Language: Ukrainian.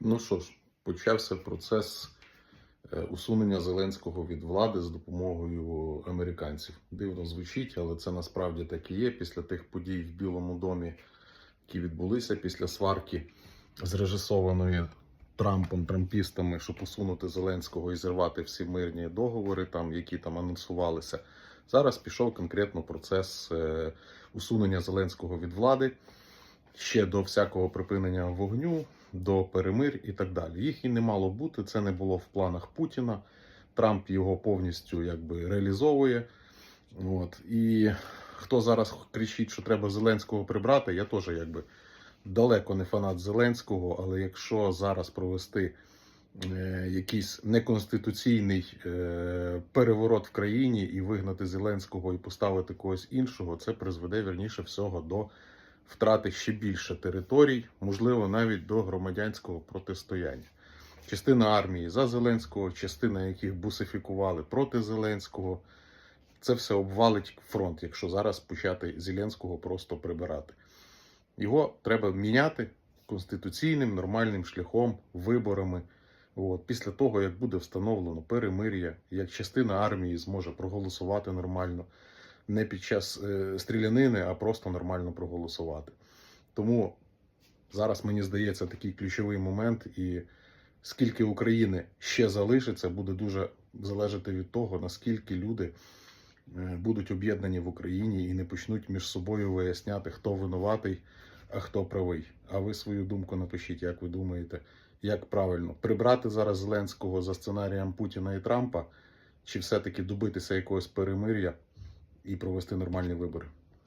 Ну що ж, почався процес е, усунення Зеленського від влади з допомогою американців. Дивно звучить, але це насправді так і є. Після тих подій в Білому домі, які відбулися після сварки, зрежисованої Трампом, трампістами, щоб усунути Зеленського і зірвати всі мирні договори, там, які там анонсувалися. Зараз пішов конкретно процес е, усунення Зеленського від влади ще до всякого припинення вогню, до перемир і так далі. Їх і не мало бути. Це не було в планах Путіна. Трамп його повністю якби реалізовує. От. І хто зараз кричить, що треба Зеленського прибрати, я теж якби далеко не фанат Зеленського, але якщо зараз провести е, якийсь неконституційний е, переворот в країні і вигнати Зеленського і поставити когось іншого, це призведе вірніше всього до втрати ще більше територій, можливо, навіть до громадянського протистояння. Частина армії за Зеленського, частина яких бусифікували проти Зеленського. Це все обвалить фронт, якщо зараз почати Зеленського просто прибирати. Його треба міняти конституційним нормальним шляхом, виборами. От, після того, як буде встановлено перемир'я, як частина армії зможе проголосувати нормально, не під час е, стрілянини, а просто нормально проголосувати. Тому зараз мені здається такий ключовий момент, і скільки України ще залишиться, буде дуже залежати від того, наскільки люди е, будуть об'єднані в Україні і не почнуть між собою виясняти, хто винуватий, а хто правий. А ви свою думку напишіть, як ви думаєте, як правильно прибрати зараз Зеленського за сценарієм Путіна і Трампа, чи все-таки добитися якогось перемир'я і провести нормальні вибори.